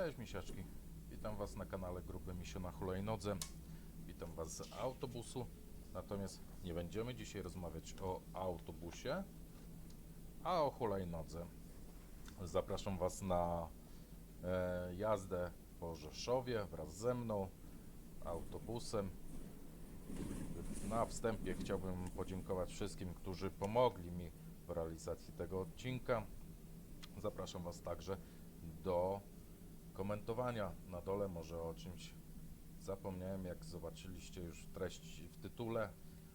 Cześć misiaczki, witam was na kanale Gruby Misio na hulajnodze. Witam was z autobusu, natomiast nie będziemy dzisiaj rozmawiać o autobusie, a o hulajnodze. Zapraszam was na e, jazdę po Rzeszowie wraz ze mną autobusem. Na wstępie chciałbym podziękować wszystkim, którzy pomogli mi w realizacji tego odcinka. Zapraszam Was także do komentowania na dole. Może o czymś zapomniałem, jak zobaczyliście już treść w tytule.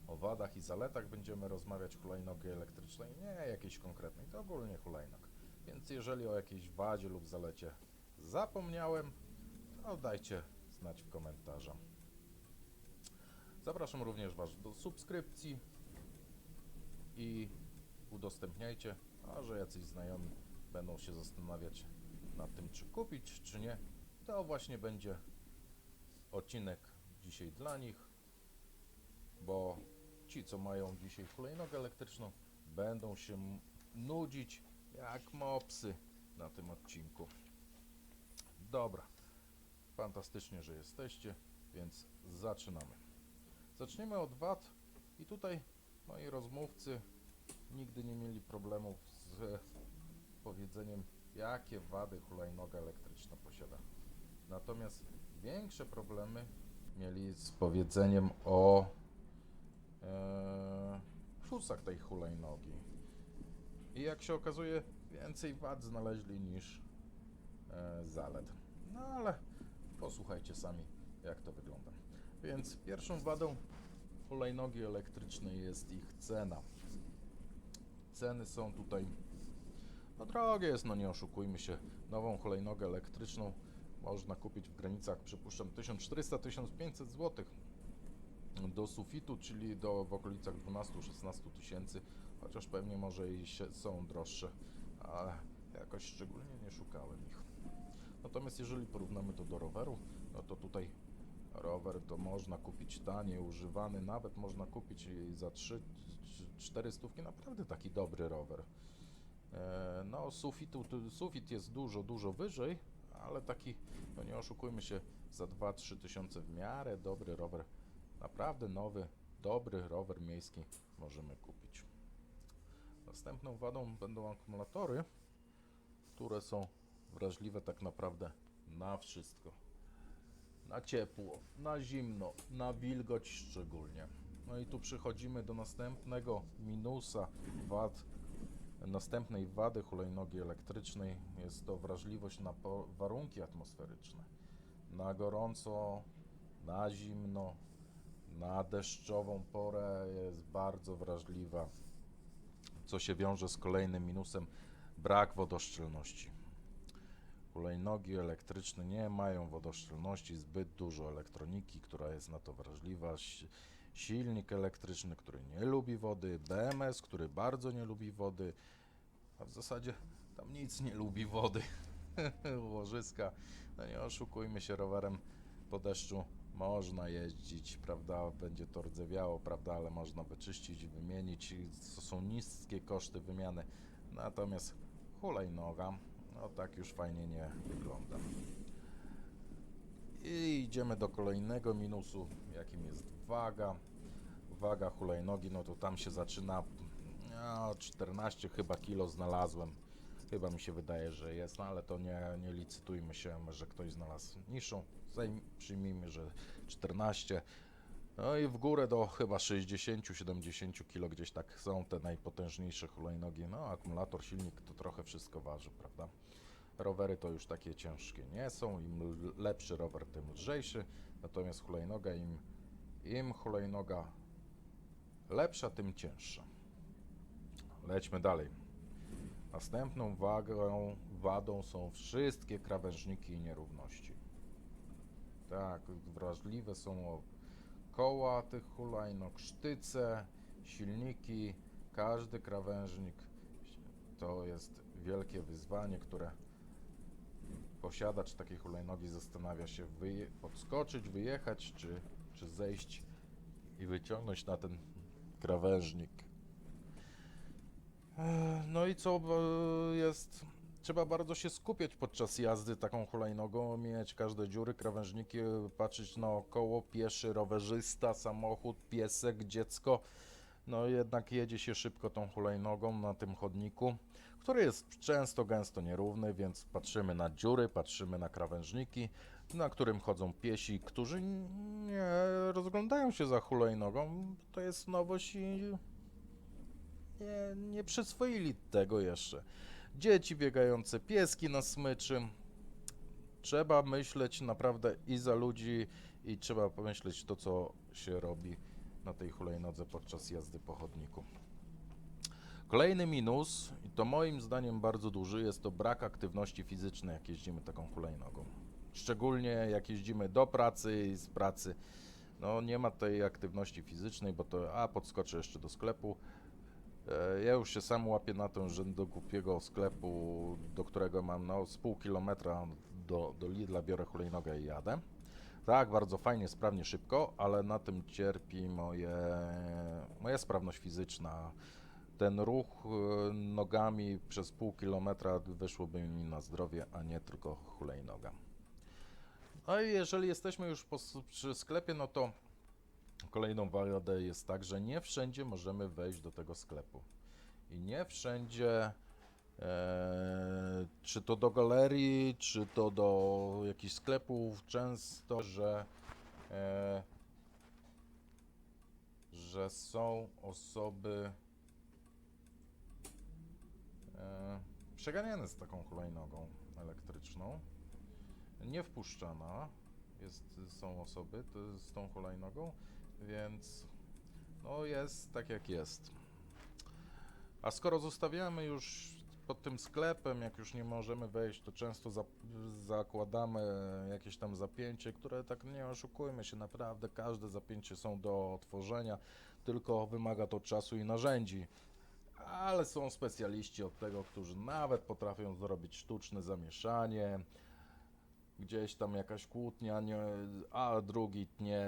O wadach i zaletach będziemy rozmawiać hulajnogi elektrycznej, nie jakiejś konkretnej, to ogólnie hulajnog. Więc jeżeli o jakiejś wadzie lub zalecie zapomniałem, to dajcie znać w komentarzach. Zapraszam również Was do subskrypcji i udostępniajcie, a że jacyś znajomi będą się zastanawiać nad tym, czy kupić, czy nie, to właśnie będzie odcinek dzisiaj dla nich, bo ci, co mają dzisiaj hulajnogę elektryczną, będą się nudzić jak mopsy na tym odcinku. Dobra, fantastycznie, że jesteście, więc zaczynamy. Zaczniemy od wad i tutaj moi rozmówcy nigdy nie mieli problemów z powiedzeniem, jakie wady hulajnoga elektryczna posiada. Natomiast większe problemy mieli z powiedzeniem o e, plusach tej hulajnogi. I jak się okazuje, więcej wad znaleźli niż e, zalet. No ale posłuchajcie sami, jak to wygląda. Więc pierwszą wadą hulajnogi elektrycznej jest ich cena. Ceny są tutaj no drogie jest, no nie oszukujmy się. Nową hulajnogę elektryczną można kupić w granicach, przypuszczam, 1400-1500 zł do sufitu, czyli do w okolicach 12-16 tysięcy, chociaż pewnie może i się, są droższe, ale jakoś szczególnie nie szukałem ich. Natomiast jeżeli porównamy to do roweru, no to tutaj rower to można kupić tanie, używany, nawet można kupić za 3-4 stówki, naprawdę taki dobry rower. E, No, sufitu, tu- sufit jest dużo, dużo wyżej, ale taki, no nie oszukujmy się, za 2-3 tysiące w miarę dobry rower, naprawdę nowy, dobry rower miejski możemy kupić. Następną wadą będą akumulatory, które są wrażliwe tak naprawdę na wszystko. Na ciepło, na zimno, na wilgoć szczególnie. No i tu przechodzimy do następnego minusa wad następnej wady hulajnogi elektrycznej jest to wrażliwość na warunki atmosferyczne. Na gorąco, na zimno, na deszczową porę jest bardzo wrażliwa, co się wiąże z kolejnym minusem brak wodoszczelności. Hulajnogi elektryczne nie mają wodoszczelności, zbyt dużo elektroniki, która jest na to wrażliwa. Si- Silnik elektryczny, który nie lubi wody, BMS, który bardzo nie lubi wody, a w zasadzie tam nic nie lubi wody. Łożyska, no nie oszukujmy się, rowerem po deszczu można jeździć, prawda, będzie to rdzewiało, prawda, ale można wyczyścić, wymienić, to są niskie koszty wymiany, natomiast hulajnoga, no tak już fajnie nie wygląda. I idziemy do kolejnego minusu, jakim jest waga. Waga hulajnogi, no to tam się zaczyna no, 14 chyba kilo znalazłem. Chyba mi się wydaje, że jest, no ale to nie, nie licytujmy się, że ktoś znalazł niższą. Zajm, przyjmijmy, że 14. No i w górę do chyba 60-70 kg gdzieś tak są te najpotężniejsze hulajnogi. No akumulator, silnik to trochę wszystko waży, prawda? Rowery to już takie ciężkie nie są. Im lepszy rower, tym lżejszy. Natomiast hulajnoga, im, im hulajnoga lepsza, tym cięższa. Lećmy dalej. Następną wagą, wadą są wszystkie krawężniki i nierówności. Tak, wrażliwe są koła tych hulajnog, sztyce, silniki, każdy krawężnik. To jest wielkie wyzwanie, które posiadacz takiej hulajnogi zastanawia się wyje- podskoczyć, wyjechać, czy, czy zejść i wyciągnąć na ten krawężnik. Ech, No i co e, jest trzeba bardzo się skupiać podczas jazdy taką hulajnogą, mieć każde dziury, krawężniki, patrzeć naokoło, pieszy, rowerzysta, samochód, piesek, dziecko. No jednak jedzie się szybko tą hulajnogą na tym chodniku, który jest często gęsto nierówny, więc patrzymy na dziury, patrzymy na krawężniki, na którym chodzą piesi, którzy nie rozglądają się za hulajnogą. To jest nowość i nie, nie przyswoili tego jeszcze. Dzieci biegające, pieski na smyczy. Trzeba myśleć naprawdę i za ludzi, i trzeba pomyśleć to, co się robi na tej hulajnodze podczas jazdy po chodniku. Kolejny minus, i to moim zdaniem bardzo duży, jest to brak aktywności fizycznej, jak jeździmy taką hulajnogą. Szczególnie jak jeździmy do pracy i z pracy. No nie ma tej aktywności fizycznej, bo to a podskoczę jeszcze do sklepu. E, Ja już się sam łapię na tym, że do głupiego sklepu, do którego mam no, z pół kilometra do, do Lidla, biorę hulajnogę i jadę. Tak, bardzo fajnie, sprawnie, szybko, ale na tym cierpi moje, moja sprawność fizyczna. Ten ruch e, nogami przez pół kilometra wyszłoby mi na zdrowie, a nie tylko hulajnoga. I jeżeli jesteśmy już po, przy sklepie, no to kolejną wadę jest tak, że nie wszędzie możemy wejść do tego sklepu. I nie wszędzie, e, czy to do galerii, czy to do jakichś sklepów, często, że, e, że są osoby e, przeganiane z taką hulajnogą elektryczną, nie wpuszczana. Jest, są osoby z tą hulajnogą, więc no jest tak jak jest. A skoro zostawiamy już pod tym sklepem, jak już nie możemy wejść, to często za, zakładamy jakieś tam zapięcie, które tak nie oszukujmy się, naprawdę każde zapięcie są do otworzenia, tylko wymaga to czasu i narzędzi. Ale są specjaliści od tego, którzy nawet potrafią zrobić sztuczne zamieszanie, gdzieś tam jakaś kłótnia, nie, a drugi tnie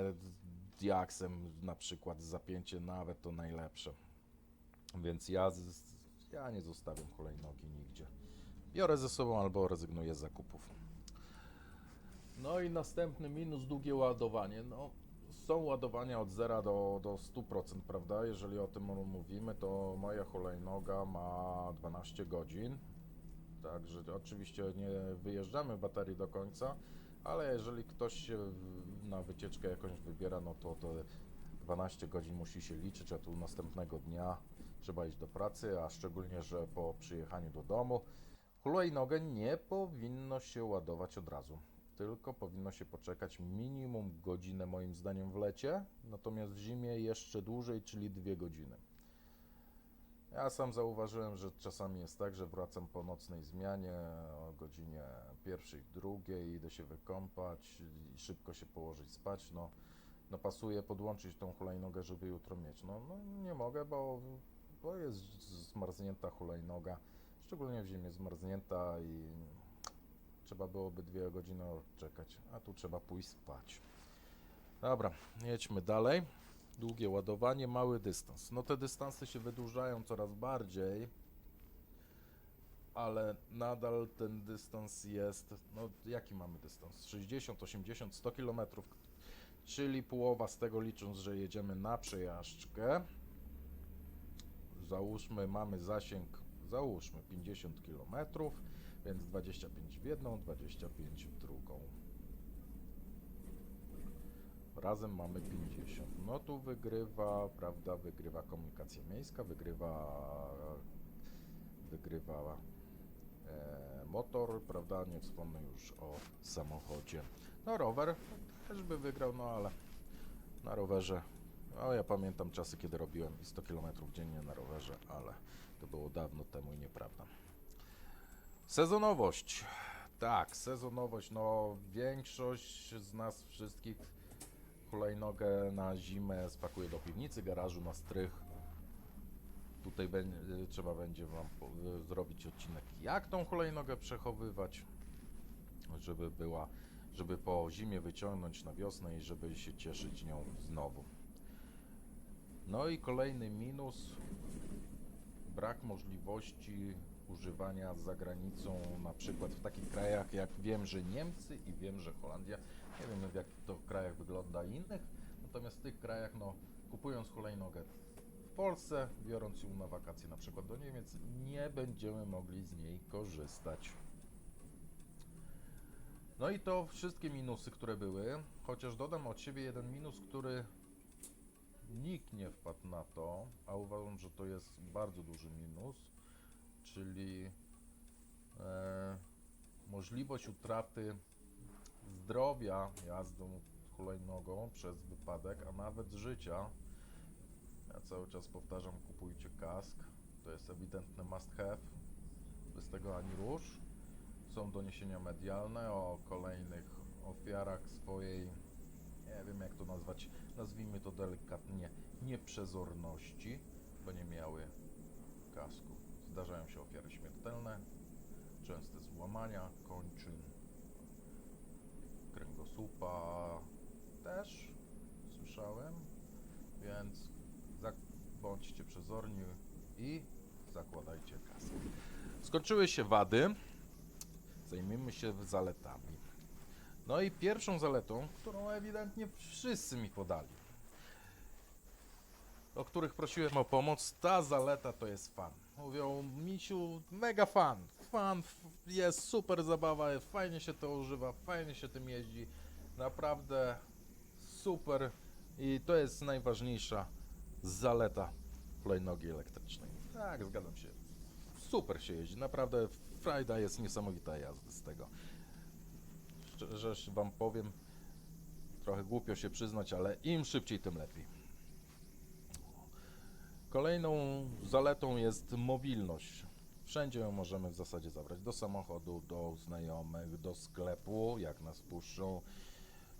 diaksem na przykład zapięcie nawet to najlepsze. Więc ja, ja nie zostawiam hulajnogi nigdzie. Biorę ze sobą albo rezygnuję z zakupów. No i następny minus, długie ładowanie. No, są ładowania od 0 do, do 100%, prawda? Jeżeli o tym mówimy, to moja hulajnoga ma 12 godzin. Także oczywiście nie wyjeżdżamy baterii do końca, ale jeżeli ktoś się na wycieczkę jakąś wybiera, no to to 12 godzin musi się liczyć, a tu następnego dnia trzeba iść do pracy, a szczególnie, że po przyjechaniu do domu hulajnogę nie powinno się ładować od razu, tylko powinno się poczekać minimum godzinę moim zdaniem w lecie, natomiast w zimie jeszcze dłużej, czyli dwie godziny. Ja sam zauważyłem, że czasami jest tak, że wracam po nocnej zmianie o godzinie pierwszej, drugiej, idę się wykąpać i szybko się położyć spać. No, no pasuje podłączyć tą hulajnogę, żeby jutro mieć. No, no nie mogę, bo, bo jest zmarznięta hulajnoga, szczególnie w zimie zmarznięta i trzeba byłoby dwie godziny czekać, a tu trzeba pójść spać. Dobra, jedźmy dalej. Długie ładowanie, mały dystans. No te dystanse się wydłużają coraz bardziej, ale nadal ten dystans jest, no jaki mamy dystans? 60, 80, 100 km, czyli połowa z tego licząc, że jedziemy na przejażdżkę. Załóżmy, mamy zasięg, załóżmy 50 km, więc 25 w jedną, 25 w drugą. Razem mamy 50. No tu wygrywa, prawda, wygrywa komunikacja miejska, wygrywa, wygrywa e, motor, prawda, nie wspomnę już o samochodzie. No rower też by wygrał, no ale na rowerze, no ja pamiętam czasy, kiedy robiłem i 100 km dziennie na rowerze, ale to było dawno temu i nieprawda. Sezonowość. Tak, sezonowość. No, większość z nas wszystkich hulajnogę na zimę spakuje do piwnicy, garażu na strych. Tutaj będzie, trzeba będzie Wam y, zrobić odcinek, jak tą hulajnogę przechowywać, żeby była, żeby po zimie wyciągnąć na wiosnę i żeby się cieszyć nią znowu. No i kolejny minus, brak możliwości używania za granicą, na przykład w takich krajach jak wiem, że Niemcy i wiem, że Holandia. Nie wiem w jakich to krajach wygląda innych, natomiast w tych krajach, no, kupując hulajnogę w Polsce, biorąc ją na wakacje na przykład do Niemiec, nie będziemy mogli z niej korzystać. No i to wszystkie minusy, które były, chociaż dodam od siebie jeden minus, który nikt nie wpadł na to, a uważam, że to jest bardzo duży minus, czyli e, możliwość utraty zdrowia jazdą hulajnogą przez wypadek, a nawet życia. Ja cały czas powtarzam, kupujcie kask. To jest ewidentny must have. Bez tego ani rusz. Są doniesienia medialne o kolejnych ofiarach swojej, nie wiem jak to nazwać, nazwijmy to delikatnie, nieprzezorności, bo nie miały kasku. Zdarzają się ofiary śmiertelne, częste złamania kończyn, kręgosłupa. Też słyszałem, więc bądźcie przezorni i zakładajcie kask. Skończyły się wady, zajmiemy się zaletami. No i pierwszą zaletą, którą ewidentnie wszyscy mi podali, o których prosiłem o pomoc, ta zaleta to jest fan. Mówią, misiu, mega fan. Fan, jest super zabawa, fajnie się to używa, fajnie się tym jeździ. Naprawdę super i to jest najważniejsza zaleta hulajnogi elektrycznej. Tak, zgadzam się. Super się jeździ, naprawdę frajda jest niesamowita jazdy z tego. Szczerze wam powiem, trochę głupio się przyznać, ale im szybciej, tym lepiej. Kolejną zaletą jest mobilność. Wszędzie ją możemy w zasadzie zabrać. Do samochodu, do znajomych, do sklepu, jak nas puszczą,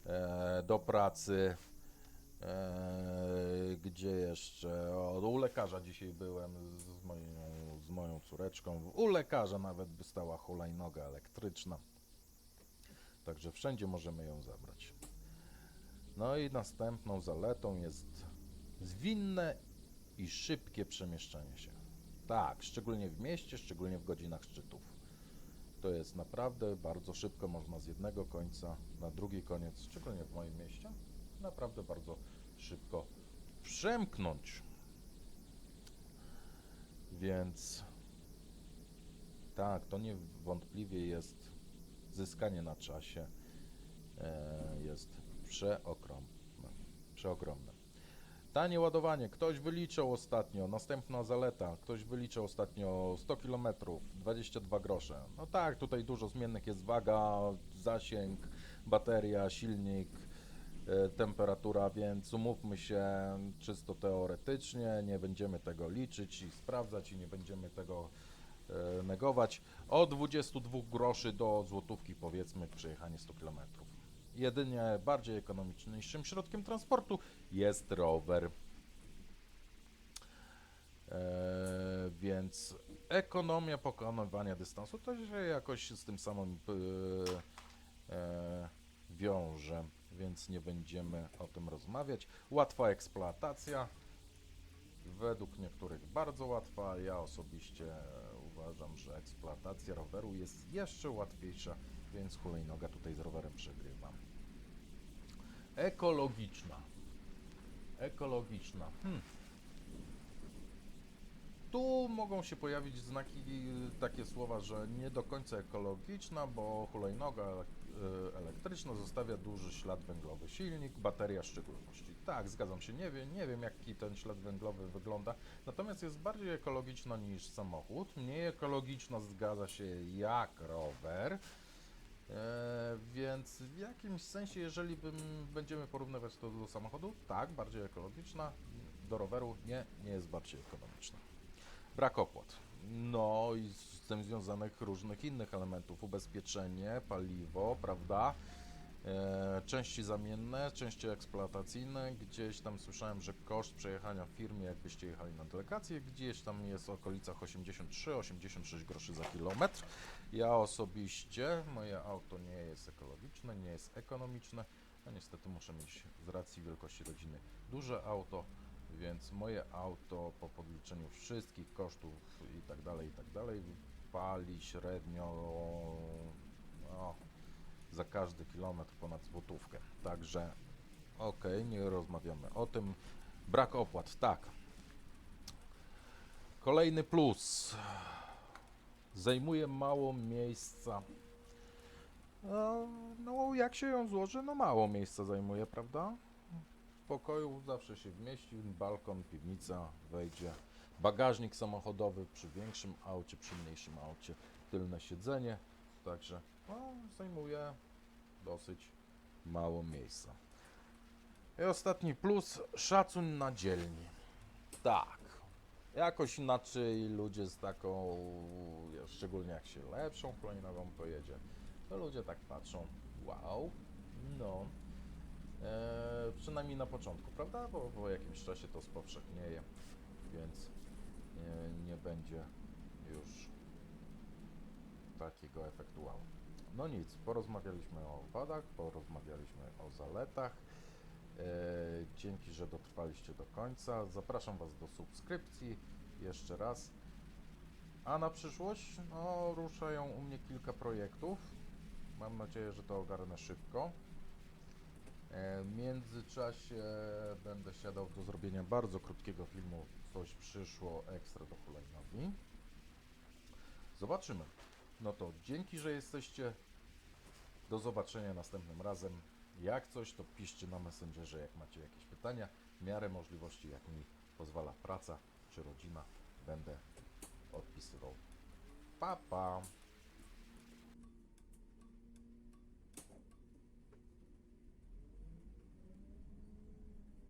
e, do pracy. E, gdzie jeszcze? O, u lekarza dzisiaj byłem z moją, z moją córeczką. U lekarza nawet by stała hulajnoga elektryczna. Także wszędzie możemy ją zabrać. No i następną zaletą jest zwinne i szybkie przemieszczanie się. Tak, szczególnie w mieście, szczególnie w godzinach szczytów. To jest naprawdę bardzo szybko, można z jednego końca na drugi koniec, szczególnie w moim mieście, naprawdę bardzo szybko przemknąć. Więc tak, to niewątpliwie jest zyskanie na czasie, e, jest przeogromne. przeogromne. Tanie ładowanie. Ktoś wyliczył ostatnio, następna zaleta. Ktoś wyliczył ostatnio 100 km, 22 grosze. No tak, tutaj dużo zmiennych jest waga, zasięg, bateria, silnik, e, temperatura, więc umówmy się czysto teoretycznie, nie będziemy tego liczyć i sprawdzać i nie będziemy tego e, negować. Od 22 groszy do złotówki powiedzmy przejechanie 100 km. Jedynie bardziej ekonomiczniejszym środkiem transportu jest rower. E, więc ekonomia pokonywania dystansu to się jakoś z tym samym e, e, wiąże, więc nie będziemy o tym rozmawiać. Łatwa eksploatacja, według niektórych bardzo łatwa. Ja osobiście uważam, że eksploatacja roweru jest jeszcze łatwiejsza, więc hulajnoga tutaj z rowerem przegrywa. Ekologiczna. Ekologiczna. Hmm. Tu mogą się pojawić znaki, y, takie słowa, że nie do końca ekologiczna, bo hulajnoga y, elektryczna zostawia duży ślad węglowy. Silnik, bateria w szczególności. Tak, zgadzam się. Nie wiem, nie wiem jaki ten ślad węglowy wygląda, natomiast jest bardziej ekologiczna niż samochód. Mniej ekologiczna zgadza się jak rower. E, więc w jakimś sensie, jeżeli bym, będziemy porównywać to do samochodu, tak, bardziej ekologiczna, do roweru nie, nie jest bardziej ekonomiczna. Brak opłat. No i z tym związanych różnych innych elementów, ubezpieczenie, paliwo, prawda? E, części zamienne, części eksploatacyjne, gdzieś tam słyszałem, że koszt przejechania w firmie, jakbyście jechali na delegację, gdzieś tam jest w okolicach 83-86 groszy za kilometr. Ja osobiście, moje auto nie jest ekologiczne, nie jest ekonomiczne, no niestety muszę mieć z racji wielkości rodziny duże auto, więc moje auto po podliczeniu wszystkich kosztów i tak dalej, i tak dalej pali średnio no, za każdy kilometr ponad złotówkę. Także okej, nie rozmawiamy o tym. Brak opłat, tak. Kolejny plus. Zajmuje mało miejsca. E, No, jak się ją złoży, no mało miejsca zajmuje, prawda? W pokoju zawsze się wmieści, balkon, piwnica, wejdzie. Bagażnik samochodowy przy większym aucie, przy mniejszym aucie, tylne siedzenie, także no, zajmuje dosyć mało miejsca. I ostatni plus, szacun na dzielni. Tak, jakoś inaczej ludzie z taką, szczególnie jak się lepszą hulajnogą pojedzie, to ludzie tak patrzą, wow, no, e, przynajmniej na początku, prawda? Bo po jakimś czasie to spowszechnieje, więc nie, nie będzie już takiego efektu wow. No nic, porozmawialiśmy o wadach, porozmawialiśmy o zaletach. E, dzięki, że dotrwaliście do końca. Zapraszam Was do subskrypcji jeszcze raz. A na przyszłość no, ruszają u mnie kilka projektów. Mam nadzieję, że to ogarnę szybko. E, W międzyczasie będę siadał do zrobienia bardzo krótkiego filmu. Coś przyszło ekstra do hulajnogi. Zobaczymy. No to dzięki, że jesteście. Do zobaczenia następnym razem. Jak coś, to piszcie na Messengerze, jak macie jakieś pytania. W miarę możliwości, jak mi pozwala praca czy rodzina, będę odpisywał. Pa, pa!